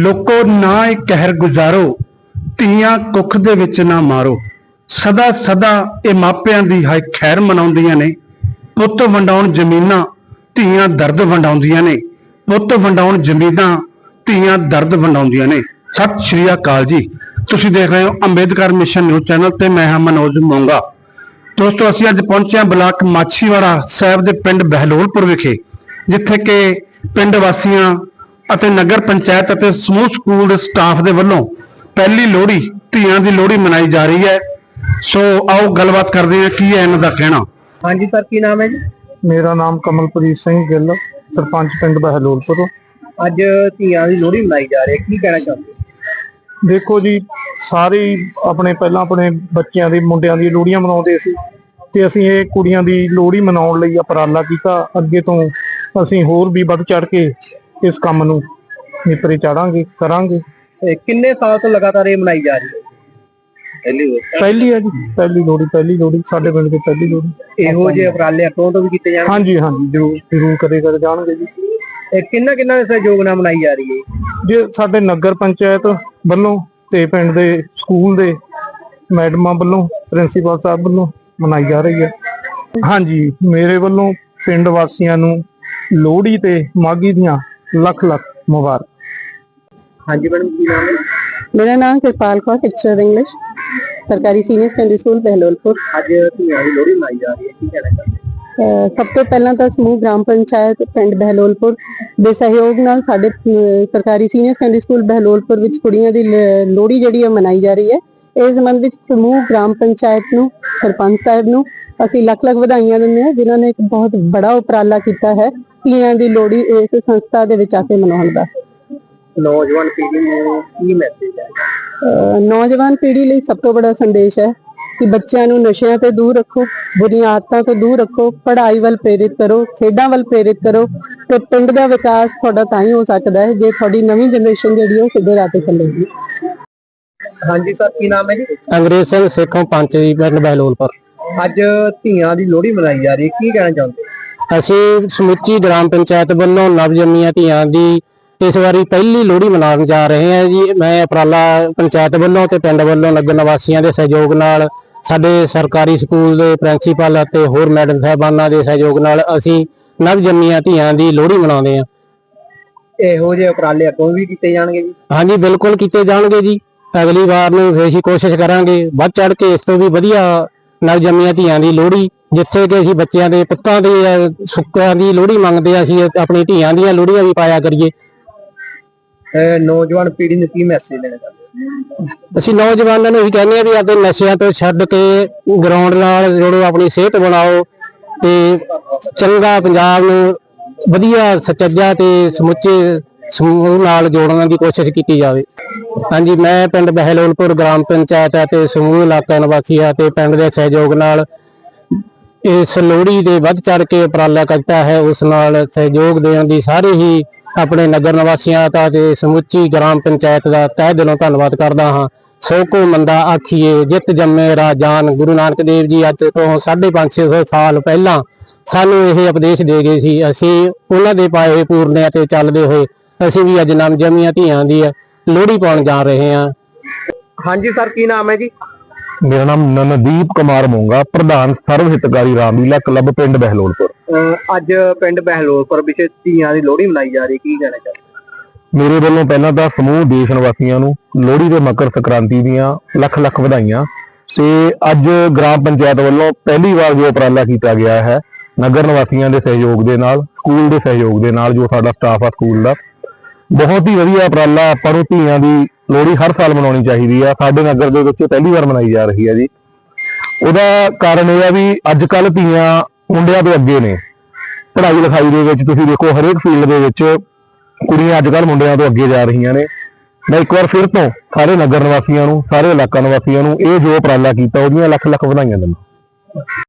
ਲੋਕੋ ਨਾ ਇਹ ਕਹਿਰ ਗੁਜ਼ਾਰੋ, ਧੀਆਂ ਕੁੱਖ ਦੇ ਵਿੱਚ ਨਾ ਮਾਰੋ। ਸਦਾ ਸਦਾ ਇਹ ਮਾਪਿਆਂ ਦੀ ਹਾਏ ਖੈਰ ਮਨਾਉਂਦੀਆਂ ਨੇ। ਪੁੱਤ ਵੰਡਾਉਣ ਜ਼ਮੀਨਾਂ, ਧੀਆਂ ਦਰਦ ਵੰਡਾਉਂਦੀਆਂ ਨੇ। ਪੁੱਤ ਵੰਡਾਉਣ ਜ਼ਮੀਨਾਂ, ਧੀਆਂ ਦਰਦ ਵੰਡਾਉਂਦੀਆਂ ਨੇ। ਸਤਿ ਸ਼੍ਰੀ ਅਕਾਲ ਜੀ। ਤੁਸੀਂ ਦੇਖ ਰਹੇ ਹੋ ਅੰਬੇਦਕਰ ਮਿਸ਼ਨ ਨਿਊਜ਼ ਚੈਨਲ ਤੇ ਮੈਂ ਹਾਂ ਮਨੋਜ ਮੋਂਗਾ। ਦੋਸਤੋ, ਅਸੀਂ ਅੱਜ ਪਹੁੰਚੇ ਹਾਂ ਬਲਾਕ ਮਾਛੀਵਾੜਾ ਸਾਹਿਬ ਦੇ ਪਿੰਡ ਬਹਿਲੋਲਪੁਰ ਵਿਖੇ। ਜਿੱਥੇ ਕਿ ਪਿੰਡ ਵਾਸੀਆਂ ਅਤੇ ਨਗਰ ਪੰਚਾਇਤ ਅਤੇ ਸਮੂਹ ਸਕੂਲ ਦੇ ਸਟਾਫ ਦੇ ਵੱਲੋਂ ਪਹਿਲੀ ਲੋਹੜੀ ਧੀਆਂ ਦੀ ਲੋਹੜੀ ਮਨਾਈ ਜਾ ਰਹੀ ਹੈ। ਸੋ ਆਓ ਗੱਲਬਾਤ ਕਰਦੇ ਹਾਂ ਕੀ ਹੈ ਇਹਨਾਂ ਦਾ ਕਹਿਣਾ? ਹਾਂਜੀ ਸਰ ਕੀ ਨਾਮ ਹੈ ਜੀ? ਮੇਰਾ ਨਾਮ ਕਮਲਪ੍ਰੀਤ ਸਿੰਘ ਗਿੱਲ ਸਰਪੰਚ ਪਿੰਡ ਬਹਿਲੋਲਪੁਰ। ਅੱਜ ਧੀਆਂ ਦੀ ਲੋਹੜੀ ਮਨਾਈ ਜਾ ਰਹੀ ਹੈ ਕੀ ਕਹਿਣਾ ਚਾਹੁੰਦੇ ਹੋ? ਦੇਖੋ ਜੀ ਸਾਰੇ ਆਪਣੇ ਪਹਿਲਾਂ ਆਪਣੇ ਬੱਚਿਆਂ ਦੀ ਮੁੰਡਿਆਂ ਦੀ ਲੋਹੜੀਆਂ ਮਨਾਉਂਦੇ ਸੀ। ਤੇ ਅਸੀਂ ਇਹ ਕੁੜੀਆਂ ਦੀ ਲੋਹੜੀ ਮਨਾਉਣ ਲਈ ਉਪਰਾਲਾ ਕੀਤਾ। ਅੱਗੇ ਤੋਂ ਅਸੀਂ ਹੋਰ ਵੀ ਵੱਧ ਚੜ ਕੇ ਇਸ ਕੰਮ ਨੂੰ ਨਿਪਰੇ ਚਾੜਾਂਗੇ ਕਰਾਂਗੇ। ਤੇ ਕਿੰਨੇ ਸਾਲ ਤੋਂ ਲਗਾਤਾਰ ਇਹ ਮਨਾਈ ਜਾ ਰਹੀ ਹੈ? ਪਹਿਲੀ ਵਾਰ। ਪਹਿਲੀ ਹੈ ਜੀ ਪਹਿਲੀ ਲੋਹੜੀ ਪਹਿਲੀ ਲੋਹੜੀ ਸਾਡੇ ਪਿੰਡ ਦੀ ਪਹਿਲੀ ਲੋਹੜੀ। ਇਹੋ ਜਿਹੇ ਉਪਰਾਲੇ ਅੱਗੋਂ ਤੋਂ ਵੀ ਕੀਤੇ ਜਾਣ ਹਾਂਜੀ ਹਾਂਜੀ ਜ਼ਰੂਰ ਜ਼ਰੂਰ ਕਦੇ ਕਦੇ ਜਾਣਗੇ ਜੀ। ਇਹ ਕਿੰਨਾ ਕਿੰਨਾ ਦੇ ਸਹਿਯੋਗ ਨਾਲ ਮਨਾਈ ਜਾ ਰਹੀ ਹੈ? ਜੇ ਸਾਡੇ ਨਗਰ ਪੰਚਾਇਤ ਵੱਲੋਂ ਤੇ ਪਿੰਡ ਦੇ ਸਕੂਲ ਦੇ ਮੈਡਮਾਂ ਵੱਲੋਂ ਪ੍ਰਿੰਸੀਪਲ ਸਾਹਿਬ ਵੱਲੋਂ ਮਨਾਈ ਜਾ ਰਹੀ ਹੈ। ਹਾਂਜੀ ਮੇਰੇ ਵੱਲੋਂ ਪਿੰਡ ਵਾਸੀਆਂ ਨੂੰ ਲੋਹੜੀ ਤੇ ਮਾਗੀ ਦੀਆਂ ਲੱਖ ਲੱਖ ਮੁਬਾਰਕ ਹਾਂਜੀ ਮੈਡਮ ਕੀ ਨਾਮ ਹੈ? ਮੇਰਾ ਨਾਮ ਕਿਰਪਾਲ ਕੌਰ ਟੀਚਰ ਇੰਗਲਿਸ਼ ਸਰਕਾਰੀ ਸੀਨੀਅਰ ਸੈਕੰਡਰੀ ਸਕੂਲ ਬਹਿਲੋਲਪੁਰ। ਅੱਜ ਧੀਆਂ ਦੀ ਲੋਹੜੀ ਮਨਾਈ ਜਾ ਰਹੀ ਹੈ ਕੀ ਕਹਿਣਾ ਚਾਹੁੰਦੇ ਸਭ ਤੋਂ ਪਹਿਲਾਂ ਤਾਂ ਸਮੂਹ ਗ੍ਰਾਮ ਪੰਚਾਇਤ ਪਿੰਡ ਬਹਿਲੋਲਪੁਰ ਦੇ ਸਹਿਯੋਗ ਨਾਲ ਸਾਡੇ ਸਰਕਾਰੀ ਸੀਨੀਅਰ ਸੈਕੰਡਰੀ ਸਕੂਲ ਬਹਿਲੋਲਪੁਰ ਵਿੱਚ ਕੁੜੀਆਂ ਦੀ ਲੋਹੜੀ ਜਿਹੜੀ ਹੈ ਮਨਾਈ ਜਾ ਰਹੀ ਹੈ। ਇਸ ਸੰਬੰਧ ਵਿੱਚ ਸਮੂਹ ਗ੍ਰਾਮ ਪੰਚਾਇਤ ਨੂੰ ਸਰਪੰਚ ਸਾਹਿਬ ਨੂੰ ਅਸੀਂ ਲੱਖ ਲੱਖ ਵਧਾਈਆਂ ਦਿੰਦੇ ਹਾਂ ਜਿਨ੍ਹਾਂ ਨੇ ਇੱਕ ਬਹੁਤ ਬੜਾ ਉਪਰਾਲਾ ਕੀਤਾ ਹੈ। ਧੀਆਂ ਦੀ ਲੋਹੜੀ ਇਸ ਸੰਸਥਾ ਦੇ ਵਿੱਚ ਆ ਕੇ ਮਨਾਉਣ ਦਾ। ਨੌਜਵਾਨ ਪੀੜ੍ਹੀ ਨੂੰ ਕੀ ਮੈਸੇਜ ਹੈ? ਨੌਜਵਾਨ ਪੀੜ੍ਹੀ ਲਈ ਸਭ ਤੋਂ ਬੜਾ ਸੰਦੇਸ਼ ਹੈ ਕਿ ਬੱਚਿਆਂ ਨੂੰ ਨਸ਼ਿਆਂ ਤੋਂ ਦੂਰ ਰੱਖੋ ਬੁਰੀਆਂ ਆਦਤਾਂ ਤੋਂ ਦੂਰ ਰੱਖੋ ਪੜ੍ਹਾਈ ਵੱਲ ਪ੍ਰੇਰਿਤ ਕਰੋ ਖੇਡਾਂ ਵੱਲ ਪ੍ਰੇਰਿਤ ਕਰੋ ਤੇ ਪਿੰਡ ਦਾ ਵਿਕਾਸ ਤੁਹਾਡਾ ਤਾਂ ਹੀ ਹੋ ਸਕਦਾ ਹੈ ਜੇ ਤੁਹਾਡੀ ਨਵੀਂ ਜਨਰੇਸ਼ਨ ਜਿਹੜੀ ਉਹ ਸਿੱਧੇ ਰਾਹ ਤੇ ਚੱਲੇਗੀ। ਹਾਂਜੀ ਸਰ ਕੀ ਨਾਮ ਹੈ ਜੀ? ਅੰਗਰੇਜ਼ ਸਿੰਘ ਸੇਖੋਂ ਪੰਚ ਜੀ ਪਿੰਡ ਬਹਿਲੋਲਪੁਰ। ਅੱਜ ਧੀਆਂ ਦੀ ਲੋਹੜੀ ਮਨਾਈ ਜਾ ਰਹੀ ਹੈ ਕੀ ਕਹਿਣਾ ਚਾਹੁੰਦੇ? ਅਸੀਂ ਸਮੁੱਚੀ ਗ੍ਰਾਮ ਪੰਚਾਇਤ ਵੱਲੋਂ ਨਵ ਜੰਮੀਆਂ ਧੀਆਂ ਦੀ ਇਸ ਵਾਰੀ ਪਹਿਲੀ ਲੋਹੜੀ ਮਨਾਉਣ ਜਾ ਰਹੇ ਹਾਂ ਜੀ। ਮੈਂ ਉਪਰਾਲਾ ਪੰਚਾਇਤ ਵੱਲੋਂ ਤੇ ਪਿੰਡ ਵੱਲੋਂ ਨਗਰ ਨਿਵਾਸੀਆਂ ਦੇ ਸਹਿਯੋਗ ਨਾਲ ਸਾਡੇ ਸਰਕਾਰੀ ਸਕੂਲ ਦੇ ਪ੍ਰਿੰਸੀਪਲ ਅਤੇ ਹੋਰ ਮੈਡਮ ਸਾਹਿਬਾਨਾਂ ਦੇ ਸਹਿਯੋਗ ਨਾਲ ਅਸੀਂ ਨਵ ਜੰਮੀਆਂ ਧੀਆਂ ਦੀ ਲੋਹੜੀ ਮਨਾਉਂਦੇ ਹਾਂ। ਇਹੋ ਜਿਹੇ ਉਪਰਾਲੇ ਅੱਗੋਂ ਵੀ ਕੀਤੇ ਜਾਣਗੇ ਜੀ? ਹਾਂਜੀ ਬਿਲਕੁਲ ਕੀਤੇ ਜਾਣਗੇ ਜੀ। ਅਗਲੀ ਵਾਰ ਨੂੰ ਫਿਰ ਅਸੀਂ ਕੋਸ਼ਿਸ਼ ਕਰਾਂਗੇ ਵੱਧ ਚੜ ਕੇ ਇਸ ਤੋਂ ਵੀ ਵਧੀਆ ਨਵ ਜੰਮੀਆਂ ਧੀਆਂ ਦੀ ਲੋਹੜੀ ਜਿੱਥੇ ਕਿ ਅਸੀਂ ਬੱਚਿਆਂ ਦੇ ਪੁੱਤਾਂ ਦੇ ਸੁੱਕਾਂ ਦੀ ਲੋਹੜੀ ਮੰਗਦੇ ਹਾਂ, ਅਸੀਂ ਆਪਣੀ ਧੀਆਂ ਦੀਆਂ ਲੋਹੜੀਆਂ ਵੀ ਪਾਇਆ ਕਰੀਏ ਨੌਜਵਾਨ ਪੀੜ੍ਹੀ ਨੂੰ ਕੀ ਮੈਸੇਜ ਦੇਣਾ ਚਾਹੁੰਦੇ? ਅਸੀਂ ਨੌਜਵਾਨਾਂ ਨੂੰ ਇਹੀ ਕਹਿੰਦੇ ਆ ਵੀ ਆਪਣੇ ਨਸ਼ਿਆਂ ਤੋਂ ਛੱਡ ਕੇ ਗਰਾਊਂਡ ਨਾਲ ਜੁੜੋ ਆਪਣੀ ਸਿਹਤ ਬਣਾਓ ਤੇ ਚੰਗਾ ਪੰਜਾਬ ਨੂੰ ਵਧੀਆ ਸੱਚਾ ਤੇ ਸਮੁੱਚੇ ਸਮੂਹ ਨਾਲ ਜੋੜਨ ਦੀ ਕੋਸ਼ਿਸ਼ ਕੀਤੀ ਜਾਵੇ। ਹਾਂਜੀ, ਮੈਂ ਪਿੰਡ ਬਹਿਲੋਲਪੁਰ ਗ੍ਰਾਮ ਪੰਚਾਇਤ ਅਤੇ ਸਮੂਹ ਇਲਾਕਾ ਨਿਵਾਸੀ ਆ ਤੇ ਪਿੰਡ ਦੇ ਸਹਿਯੋਗ ਨਾਲ ਇਸ ਲੋਹੜੀ ਦੇ ਵੱਧ ਚੜ ਕੇ ਉਪਰਾਲਾ ਕੀਤਾ ਹੈ। ਉਸ ਨਾਲ ਸਹਿਯੋਗ ਦੇਣ ਦੀ ਸਾਰੇ ਹੀ ਆਪਣੇ ਨਗਰ ਨਿਵਾਸੀਆਂ ਦਾ ਤੇ ਸਮੁੱਚੀ ਗ੍ਰਾਮ ਪੰਚਾਇਤ ਦਾ ਤਹਿ ਦਿਲੋਂ ਧੰਨਵਾਦ ਕਰਦਾ ਹਾਂ। ਸੋ ਕੋ ਮੰਦਾ ਆਖੀਏ, ਜਿਤ ਜੰਮੇ ਰਾਜਾਨ ਗੁਰੂ ਨਾਨਕ ਦੇਵ ਜੀ ਅੱਜ ਤੋਂ 550 ਸਾਲ ਪਹਿਲਾਂ ਸਾਨੂੰ ਇਹ ਉਪਦੇਸ਼ ਦੇ ਗਏ ਸੀ। ਅਸੀਂ ਉਹਨਾਂ ਦੇ ਪਾਏ ਹੋਏ ਪੂਰਨਿਆਂ ਤੇ ਚੱਲਦੇ ਹੋਏ ਅਸੀਂ ਵੀ ਅੱਜ ਨਮ ਜੰਮੀਆਂ ਧੀਆਂ ਦੀ ਲੋਹੜੀ ਪਾਉਣ ਜਾ ਰਹੇ ਹਾਂ। ਹਾਂਜੀ ਸਰ ਕੀ ਨਾਮ ਹੈ ਜੀ? ਮੇਰਾ ਨਾਮ ਨਨਦੀਪ ਕੁਮਾਰ ਮੋਂਗਾ ਪ੍ਰਧਾਨ ਸਰਵ ਹਿਤਕਾਰੀ ਰਾਮਲੀਲਾ ਕਲੱਬ ਪਿੰਡ ਬਹਿਲੋਲਪੁਰ। ਅੱਜ ਪਿੰਡ ਬਹਿਲੋਲਪੁਰ ਵਿਖੇ ਧੀਆਂ ਦੀ ਲੋਹੜੀ ਮਨਾਈ ਜਾ ਰਹੀ ਕੀ ਕਹਿਣਾ ਚਾਹੁੰਦੇ ਮੇਰੇ ਵੱਲੋਂ ਪਹਿਲਾਂ ਤਾਂ ਸਮੂਹ ਦੇਸ਼ ਨਿਵਾਸੀਆਂ ਨੂੰ ਲੋਹੜੀ ਤੇ ਮਕਰ ਸੰਕ੍ਰਾਂਤੀ ਦੀਆਂ ਲੱਖ ਲੱਖ ਵਧਾਈਆਂ। ਤੇ ਅੱਜ ਗ੍ਰਾਮ ਪੰਚਾਇਤ ਵੱਲੋਂ ਪਹਿਲੀ ਵਾਰ ਜੋ ਉਪਰਾਲਾ ਕੀਤਾ ਗਿਆ ਹੈ ਨਗਰ ਨਿਵਾਸੀਆਂ ਦੇ ਸਹਿਯੋਗ ਦੇ ਨਾਲ ਸਕੂਲ ਦੇ ਸਹਿਯੋਗ ਦੇ ਨਾਲ ਜੋ ਸਾਡਾ ਸਟਾਫ ਆ ਸਕੂਲ ਦਾ ਬਹੁਤ ਹੀ ਵਧੀਆ ਉਪਰਾਲਾ ਆਪਾਂ ਨੂੰ ਧੀਆਂ ਦੀ ਲੋਹੜੀ ਹਰ ਸਾਲ ਮਨਾਉਣੀ ਚਾਹੀਦੀ ਆ। ਸਾਡੇ ਨਗਰ ਦੇ ਵਿੱਚ ਪਹਿਲੀ ਵਾਰ ਮਨਾਈ ਜਾ ਰਹੀ ਹੈ ਜੀ। ਉਹਦਾ ਕਾਰਨ ਇਹ ਆ ਵੀ ਅੱਜ ਕੱਲ ਧੀਆਂ ਮੁੰਡਿਆਂ ਤੋਂ ਅੱਗੇ ਨੇ। ਪੜ੍ਹਾਈ ਲਿਖਾਈ ਦੇ ਵਿੱਚ ਤੁਸੀਂ ਦੇਖੋ ਹਰੇਕ ਫੀਲਡ ਦੇ ਵਿੱਚ ਕੁੜੀਆਂ ਅੱਜ ਕੱਲ ਮੁੰਡਿਆਂ ਤੋਂ ਅੱਗੇ ਜਾ ਰਹੀਆਂ ਨੇ। ਮੈਂ ਇੱਕ ਵਾਰ ਫਿਰ ਤੋਂ ਸਾਰੇ ਨਗਰ ਨਿਵਾਸੀਆਂ ਨੂੰ, ਸਾਰੇ ਇਲਾਕਾ ਨਿਵਾਸੀਆਂ ਨੂੰ ਇਹ ਜੋ ਉਪਰਾਲਾ ਕੀਤਾ, ਉਹਦੀਆਂ ਲੱਖ ਲੱਖ ਵਧਾਈਆਂ ਦਿੰਦਾ।